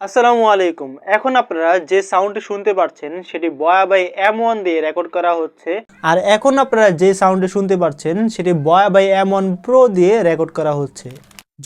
আসসালামু আলাইকুম। এখন আপনারা যে সাউন্ডটি শুনতে পাচ্ছেন সেটি বয়া বাই এম ওয়ান দিয়ে রেকর্ড করা হচ্ছে। আর এখন আপনারা যে সাউন্ডটি শুনতে পাচ্ছেন সেটি Boya by M one pro দিয়ে রেকর্ড করা হচ্ছে।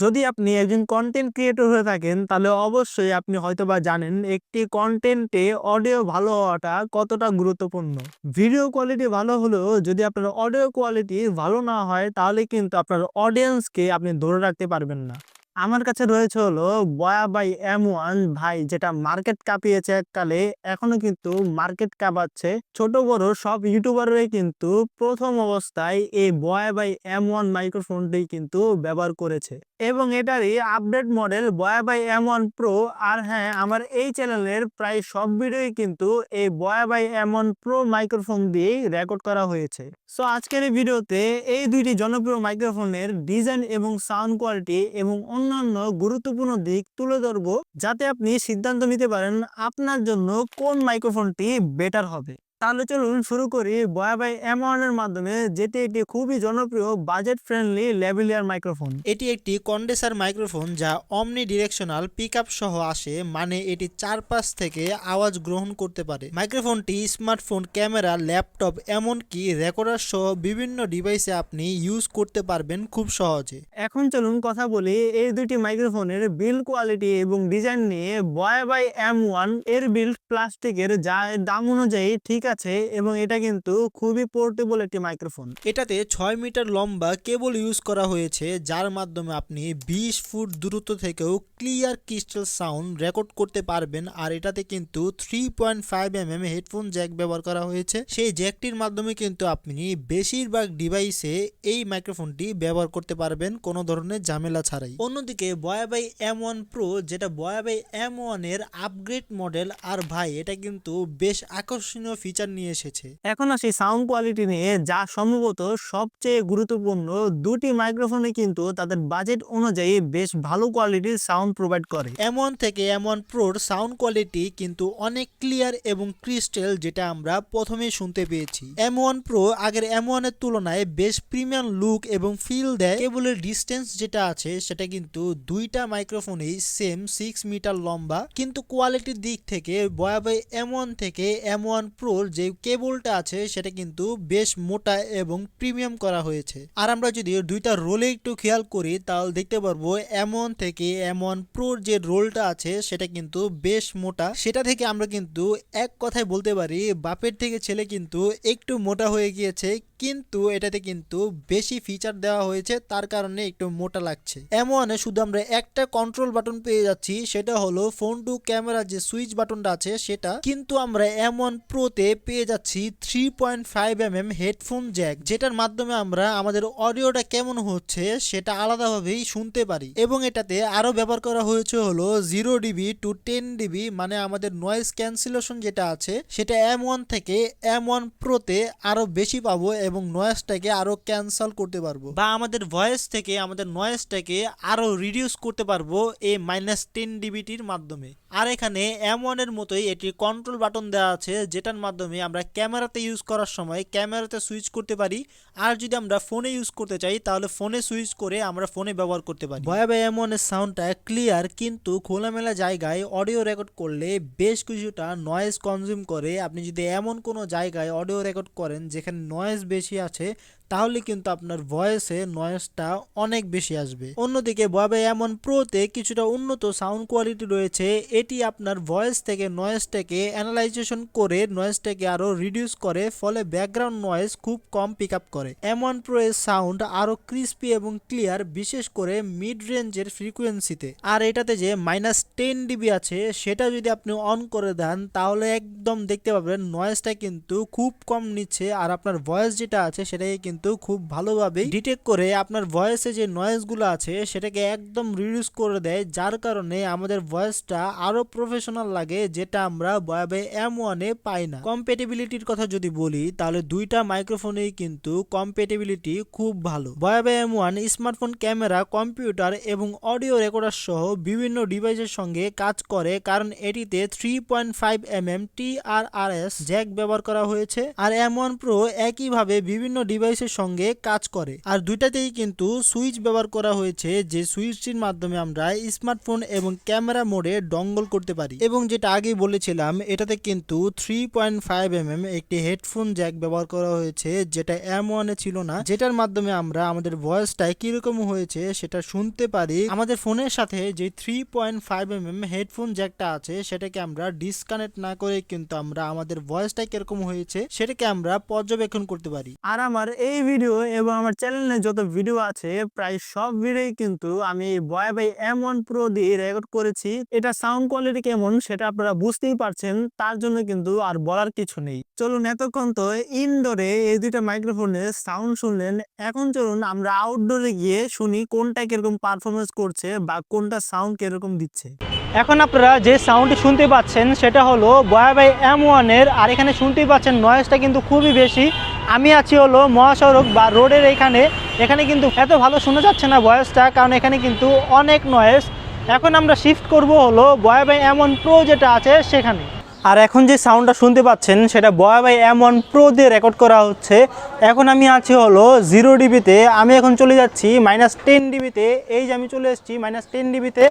যদি আপনি একজন কন্টেন্ট ক্রিয়েটর হয়ে থাকেন, তাহলে অবশ্যই আপনি হয়তোবা জানেন একটি কন্টেন্টে অডিও ভালো হওয়াটা কতটা গুরুত্বপূর্ণ। ভিডিও কোয়ালিটি ভালো হলেও যদি আপনার অডিও কোয়ালিটি ভালো না হয়, তাহলে কিন্তু আপনার অডিয়েন্সকে আপনি ধরে রাখতে পারবেন না। আমার কাছে রয়েছে হলো বয়া বাই এম ওয়ান ভাই, যেটা মার্কেট কাঁপিয়েছে এককালে, এখনও কিন্তু মার্কেট কাঁপাচ্ছে। ছোট বড় সব ইউটিউবাররাই কিন্তু প্রথম অবস্থায় এই বয়া বাই এম ওয়ান মাইক্রোফোনটি কিন্তু ব্যবহার করেছে। এবং এটারই update model Boya by M one pro আর হ্যাঁ আমার এই চ্যানেলের প্রায় সব ভিডিওই কিন্তু এই Boya by M one pro microphone দিয়েই রেকর্ড করা হয়েছে। সো আজকের এই ভিডিওতে এই দুইটি জনপ্রিয় মাইক্রোফোনের ডিজাইন এবং সাউন্ড কোয়ালিটি এবং অন্যান্য গুরুত্বপূর্ণ দিক তুলে ধরবো যাতে আপনি সিদ্ধান্ত নিতে পারেন আপনার জন্য কোন মাইক্রোফোনটি বেটার হবে। তাহলে চলুন শুরু করি বয়া বাই এম এর মাধ্যমে যেটি একটি খুবই জনপ্রিয় বাজেট ফ্রেন্ডলি লেভিলিয়ার মাইক্রোফোন এটি একটি কন্ডেসার মাইক্রোফোন যা অমনি ডিরেকশনাল পিক সহ আসে মানে এটি চারপাশ থেকে আওয়াজ গ্রহণ করতে পারে। মাইক্রোফোনটি স্মার্টফোন ক্যামেরা ল্যাপটপ এমনকি রেকর্ডার সহ বিভিন্ন ডিভাইসে আপনি ইউজ করতে পারবেন খুব সহজে। এখন চলুন কথা বলি এই দুটি মাইক্রোফোনের বিল্ড কোয়ালিটি এবং ডিজাইন নিয়ে বয় বাই এম ওয়ানের বিল্ড প্লাস্টিকের যা দাম অনুযায়ী ঠিক আছে এবং এটা কিন্তু খুবই পোর্টেবল একটি মাইক্রোফোন এটাতে ছয় মিটার লম্বা কেবল ইউজ করা হয়েছে, যার মাধ্যমে আপনি বিশ ফুট দূরত্ব থেকেও ক্লিয়ার ক্রিস্টাল সাউন্ড রেকর্ড করতে পারবেন। আর এটাতে কিন্তু three point five M M headphone jack ব্যবহার করা হয়েছে। সেই জ্যাকটির মাধ্যমে কিন্তু আপনি বেশিরভাগ ডিভাইসে এই মাইক্রোফোনটি ব্যবহার করতে পারবেন, কোনো ধরনের ঝামেলা ছাড়াই। অন্যদিকে বয়া বাই এম ওয়ান প্রো যেটা বয়া বাই এম ওয়ানের আপগ্রেড মডেল আর ভাই, এটা কিন্তু বেশ আকর্ষণীয় ফিচার নিয়ে এসেছে। এখন আসি সাউন্ড কোয়ালিটি নিয়ে যা সম্ভবত সবচেয়ে গুরুত্বপূর্ণ দুটি মাইক্রোফোনে কিন্তু তাদের বাজেট অনুযায়ী বেশ ভালো কোয়ালিটির সাউন্ড প্রোভাইড করে। এমন থেকে এম ওয়ান প্রোর সাউন্ড কোয়ালিটি কিন্তু অনেক ক্লিয়ার এবং ক্রিস্টেল যেটা আমরা প্রথমে শুনতে পেয়েছি। এম ওয়ান প্রো আগের এম ওয়ানের তুলনায় বেশ প্রিমিয়াম লুক এবং ফিল দেয়। কেবলের ডিস্টেন্স যেটা আছে সেটা কিন্তু দুইটা মাইক্রোফোনেই সেম সিক্স মিটার লম্বা। কিন্তু কোয়ালিটির দিক থেকে বয়াবাই এম ওয়ান থেকে এম ওয়ান প্রোর যে কেবলটা আছে সেটা কিন্তু বেশ মোটা এবং প্রিমিয়াম করা হয়েছে। আর আমরা যদি দুইটা রোলে একটু খেয়াল করি, তাহলে দেখতে পারব এমন থেকে এমন প্রোর যে রোলটা আছে, সেটা কিন্তু বেশ মোটা। সেটা থেকে আমরা কিন্তু এক কথায় বলতে পারি, বাপের থেকে ছেলে কিন্তু একটু মোটা হয়ে গিয়েছে কিন্তু এটাতে কিন্তু বেশি ফিচার দেওয়া হয়েছে, তার কারণে একটু মোটা লাগছে। এমন শুধু আমরা একটা কন্ট্রোল বাটন পেয়ে যাচ্ছি, সেটা হলো ফোন টু ক্যামেরা যে সুইচ বাটনটা আছে, সেটা। কিন্তু আমরা এম ওয়ান প্রোতে পেয়ে যাচ্ছি three point five M M headphone jack যেটার মাধ্যমে আমরা আমাদের অডিওটা কেমন হচ্ছে সেটা আলাদাভাবেই শুনতে পারি। এবং এটাতে আরও ব্যবহার করা হয়েছে হলো zero dB to ten dB মানে আমাদের নয়েজ ক্যান্সেলেশন যেটা আছে, সেটা এম ওয়ান থেকে এম ওয়ান প্রোতে আরও বেশি পাবো এবং নয়েজটাকে আরও ক্যান্সেল করতে পারব। বা আমাদের ভয়েস থেকে, আমাদের নয়েজটাকে আরও রিডিউস করতে পারব এই মাইনাস টেন ডিবিটির মাধ্যমে। আর এখানে এম ওয়ানের মতোই এটি কন্ট্রোল বাটন দেওয়া আছে, যেটার মাধ্যমে আমরা ক্যামেরাতে ইউজ করার সময় ক্যামেরাতে সুইচ করতে পারি। আর যদি আমরা ফোনে ইউজ করতে চাই, তাহলে ফোনে সুইচ করে আমরা ফোনে ব্যবহার করতে পারি। ভয়াবহ এম ওয়ানের সাউন্ডটা ক্লিয়ার কিন্তু খোলামেলা জায়গায় অডিও রেকর্ড করলে বেশ কিছুটা নয়েজ কনজিউম করে। আপনি যদি এমন কোনো জায়গায় অডিও রেকর্ড করেন, যেখানে নয়েজ বেশি আছে তাহলে কিন্তু আপনার ভয়েসে নয়েজটা অনেক বেশি আসবে। অন্যদিকে বয়াবে এমন প্রোতে কিছুটা উন্নত সাউন্ড কোয়ালিটি রয়েছে, এটি আপনার ভয়েস থেকে নয়েজটাকে অ্যানালাইজেশন করে নয়েজটাকে আরও রিডিউস করে, ফলে ব্যাকগ্রাউন্ড নয়েজ খুব কম পিক আপ করে। এমন প্রো এর সাউন্ড আরও ক্রিস্পি এবং ক্লিয়ার বিশেষ করে মিড রেঞ্জের ফ্রিকোয়েন্সিতে আর এটাতে যে মাইনাস টেন ডিবি আছে, সেটা যদি আপনি অন করে দেন, তাহলে একদম দেখতে পাবেন নয়েজটা কিন্তু খুব কম নিচ্ছে, আর আপনার ভয়েস যেটা আছে, সেটাকে কিন্তু খুব ভালোভাবে ডিটেক্ট করে আপনার ভয়েসে যে নয়েজগুলো আছে, সেটাকে একদম রিডিউস করে দেয়। যার কারণে আমাদের ভয়েসটা আরও প্রফেশনাল লাগে, যেটা আমরা বয়াবে এম ওয়ানে পাই না। কম্পেটেবিলিটির কথা যদি বলি, তাহলে দুইটা মাইক্রোফোনেই কিন্তু কম্পেটেবিলিটি খুব ভালো। Boya by M one smartphone camera computer এবং অডিও রেকর্ডার সহ বিভিন্ন ডিভাইসের সঙ্গে কাজ করে, কারণ এটিতে three point five M M T R R S jack ব্যবহার করা হয়েছে। আর এম ওয়ান প্রো একইভাবে বিভিন্ন ডিভাইসের সঙ্গে কাজ করে। আর দুইটাতেই কিন্তু সুইচ ব্যবহার করা হয়েছে যে সুইচটির মাধ্যমে আমরা স্মার্টফোন এবং ক্যামেরা মোডে ডঙ্গল করতে পারি। এবং যেটা আগেই বলেছিলাম, এটাতে কিন্তু three point five M M একটি হেডফোন জ্যাক ব্যবহার করা হয়েছে, যেটা এম ওয়ানে ছিল না, যেটার মাধ্যমে আমরা আমাদের ভয়েসটা কীরকম হয়েছে সেটা শুনতে পারি। আমাদের ফোনের সাথে যে three point five M headphone জ্যাকটা আছে, সেটাকে আমরা ডিসকানেক্ট না করে কিন্তু আমরা আমাদের ভয়েসটা কীরকম হয়েছে, সেটাকে আমরা পর্যবেক্ষণ করতে পারি। আর আমার এই ভিডিও এবং আমার চ্যানেলে যত ভিডিও আছে, প্রায় সব ভিডিওই কিন্তু আমি Boya by M one pro দিয়ে রেকর্ড করেছি। এটা সাউন্ড কোয়ালিটি কেমন সেটা আপনারা বুঝতেই পারছেন, তার জন্য কিন্তু আর বলার কিছু নেই। চলুন এতক্ষণ তো ইনডোরে এই দুইটা মাইক্রোফোনের সাউন্ড শুনলেন। এখন চলুন আমরা আউটডোরে গিয়ে শুনি কোনটা কীরকম পারফরমেন্স করছে বা কোনটা সাউন্ড কীরকম দিচ্ছে। এখন আপনারা যে সাউন্ডটি শুনতে পাচ্ছেন, সেটা হলো বয়া বাই এম ওয়ানের আর এখানে শুনতেই পাচ্ছেন নয়েজটা কিন্তু খুবই বেশি। আমি আছি হলো মহাসড়ক বা রোডের এখানে এখানে কিন্তু এত ভালো শোনা যাচ্ছে না ভয়েসটা, কারণ এখানে কিন্তু অনেক নয়েজ এখন আমরা শিফট করব হলো বয়া বাই এম ওয়ান প্রো যেটা আছে সেখানে। আর এখন যে সাউন্ডটা শুনতে পাচ্ছেন, সেটা Boya by M one pro দিয়ে রেকর্ড করা হচ্ছে। এখন আমি আছি হলো জিরো ডিবিতে আমি এখন চলে যাচ্ছি মাইনাস টেন ডিবিতে এই যে আমি চলে এসেছি মাইনাস টেন ডিবিতে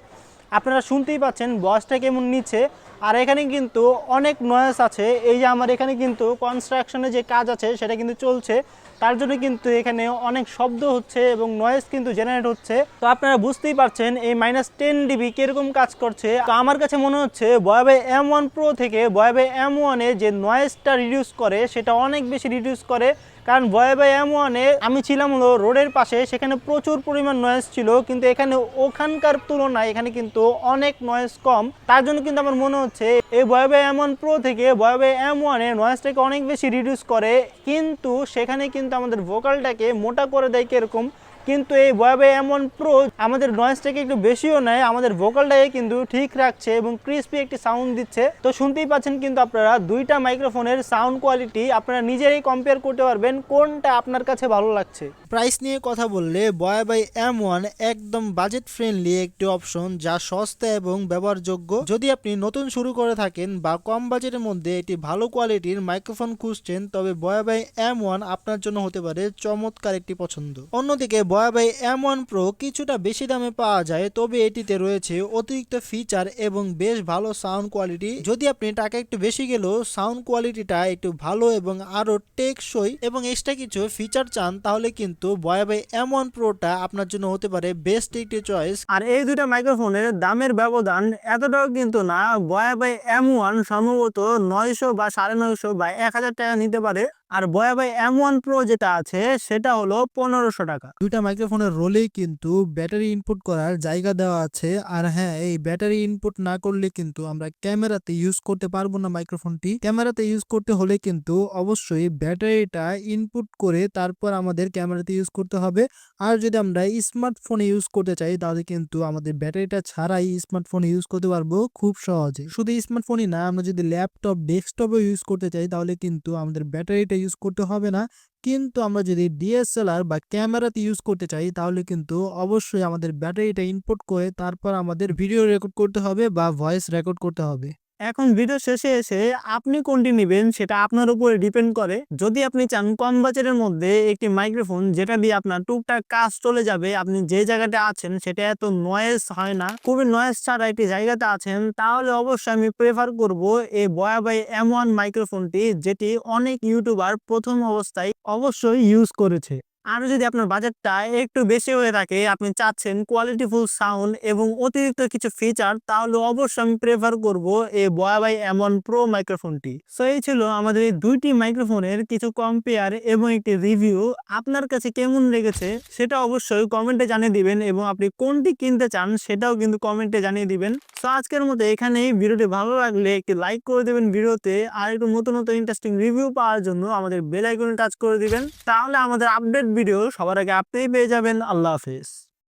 আপনারা শুনতেই পাচ্ছেন বসটা কেমন নিচ্ছে। আর এখানে কিন্তু অনেক নয়েস আছে। এই যে আমার এখানে কিন্তু কনস্ট্রাকশনে যে কাজ আছে, সেটা কিন্তু চলছে। তার জন্য কিন্তু এখানে অনেক শব্দ হচ্ছে এবং নয়েজ কিন্তু জেনারেট হচ্ছে। তো আপনারা বুঝতেই পারছেন, এই মাইনাস টেন ডিবি কীরকম কাজ করছে। তো আমার কাছে মনে হচ্ছে বয়াবে এম ওয়ান প্রো থেকে বয়াবে এম ওয়ানে যে নয়েজটা রিডিউস করে, সেটা অনেক বেশি রিডিউস করে। কারণ ভয়ে এম ওয়ানে আমি ছিলাম হলো রোডের পাশে, সেখানে প্রচুর পরিমাণ নয়েস ছিল, কিন্তু এখানে ওখানকার তুলনায় এখানে কিন্তু অনেক নয়েস কম। তার জন্য কিন্তু আমার মনে হচ্ছে এই ভয়ে এম ওয়ান প্রো থেকে ভয়ে ভয়ে এম ওয়ানে নয়েসটাকে অনেক বেশি রিডিউস করে, কিন্তু সেখানে কিন্তু আমাদের ভোকালটাকে মোটা করে দেয় কীরকম? কিন্তু এই বয়াবে এমন প্রো আমাদের নয়েজটাকে একটু বেশিও নেয়, আমাদের ভোকালটাকে কিন্তু ঠিক রাখছে এবং ক্রিস্পি একটি সাউন্ড দিচ্ছে। তো শুনতেই পাচ্ছেন কিন্তু আপনারা দুইটা মাইক্রোফোনের সাউন্ড কোয়ালিটি আপনারা নিজেরাই কম্পেয়ার করতে পারবেন কোনটা আপনার কাছে ভালো লাগছে। প্রাইস নিয়ে কথা বললে বয় বাই এম ওয়ান একদম বাজেট ফ্রেন্ডলি একটি অপশন যা সস্তা এবং ব্যবহারযোগ্য। যদি আপনি নতুন শুরু করে থাকেন বা কম বাজেটের মধ্যে একটি ভালো কোয়ালিটির মাইক্রোফোন খুঁজছেন, তবে বয় বাই এম ওয়ান আপনার জন্য হতে পারে চমৎকার একটি পছন্দ। অন্যদিকে Boya by M one pro কিছুটা বেশি দামে পাওয়া যায়, তবে এটিতে রয়েছে অতিরিক্ত ফিচার এবং বেশ ভালো সাউন্ড কোয়ালিটি যদি আপনি টাকা একটু বেশি গেলেও সাউন্ড কোয়ালিটিটা একটু ভালো এবং আরও টেকসই এবং এক্সট্রা কিছু ফিচার চান, তাহলে কিন্তু বয় বাই এম ওয়ান প্রোটা আপনার জন্য হতে পারে বেস্ট একটি চয়েস আর এই দুইটা মাইক্রোফোনের দামের ব্যবধান এতটাও কিন্তু না বয়া বাই এম ওয়ান সম্ভবত নয়শো বা সাড়ে নয়শো বা এক হাজার টাকা নিতে পারে। আর বয়া বাই এম ওয়ান প্রো যেটা আছে, সেটা হলো পনেরোশো টাকা। দুইটা মাইক্রোফোনের রোলেই কিন্তু ব্যাটারি ইনপুট করার জায়গা দেওয়া আছে। আর হ্যাঁ এই ব্যাটারি ইনপুট না করলে কিন্তু আমরা ক্যামেরাতে ইউজ করতে পারব না মাইক্রোফোনটি ক্যামেরাতে ইউজ করতে হলে কিন্তু অবশ্যই ব্যাটারিটা ইনপুট করে তারপর আমাদের ক্যামেরাতে ইউজ করতে হবে। আর যদি আমরা স্মার্টফোনে ইউজ করতে চাই, তাহলে কিন্তু আমাদের ব্যাটারিটা ছাড়াই স্মার্টফোনে ইউজ করতে পারব খুব সহজে। শুধু স্মার্টফোনই না, আমরা যদি ল্যাপটপ ডেস্কটপে ইউজ করতে চাই, তাহলে কিন্তু আমাদের ব্যাটারিটা ইউজ করতে হবে না। কিন্তু আমরা যদি ডিএসএলআর বা ক্যামেরাতে ইউজ করতে চাই, তাহলে কিন্তু অবশ্যই আমাদের ব্যাটারিটা ইনপুট করে তারপর আমাদের ভিডিও রেকর্ড করতে হবে বা ভয়েস রেকর্ড করতে হবে। এখন ভিডিও শেষে এসে আপনি কোনটি নেবেন সেটা আপনার উপরে ডিপেন্ড করে। যদি আপনি চান কম বাজারের মধ্যে একটি মাইক্রোফোন যেটা দিয়ে আপনার টুকটাক কাজ চলে যাবে, আপনি যে জায়গাটা আছেন সেটা এত নয়েজ হয় না, খুবই নয়েজ ছাড়া একটি জায়গাতে আছেন, তাহলে অবশ্যই আমি প্রেফার করব এই বয়া বাই এম ওয়ান মাইক্রোফোনটি যেটি অনেক ইউটিউবার প্রথম অবস্থায় অবশ্যই ইউজ করেছে। আরও যদি আপনার বাজেটটা একটু বেশি হয়ে থাকে, আপনি চাচ্ছেন কোয়ালিটিফুল সাউন্ড এবং অতিরিক্ত কিছু ফিচার তাহলে অবশ্যই আমি প্রেফার করব এই বয়াবাই এমন প্রো মাইক্রোফোনটি সো এই ছিল আমাদের এই দুইটি মাইক্রোফোনের কিছু কম্পেয়ার এবং একটি রিভিউ আপনার কাছে কেমন লেগেছে সেটা অবশ্যই কমেন্টে জানিয়ে দিবেন এবং আপনি কোনটি কিনতে চান সেটাও কিন্তু কমেন্টে জানিয়ে দিবেন। সো আজকের মতো এখানেই। ভিডিওটি ভালো লাগলে একটি লাইক করে দেবেন ভিডিওতে আর একটু নতুন নতুন ইন্টারেস্টিং রিভিউ পাওয়ার জন্য আমাদের বেল আইকনে টাচ করে দিবেন। তাহলে আমাদের আপডেট ভিডিও সবার আগে আপনিই পেয়ে যাবেন। আল্লাহ হাফেজ।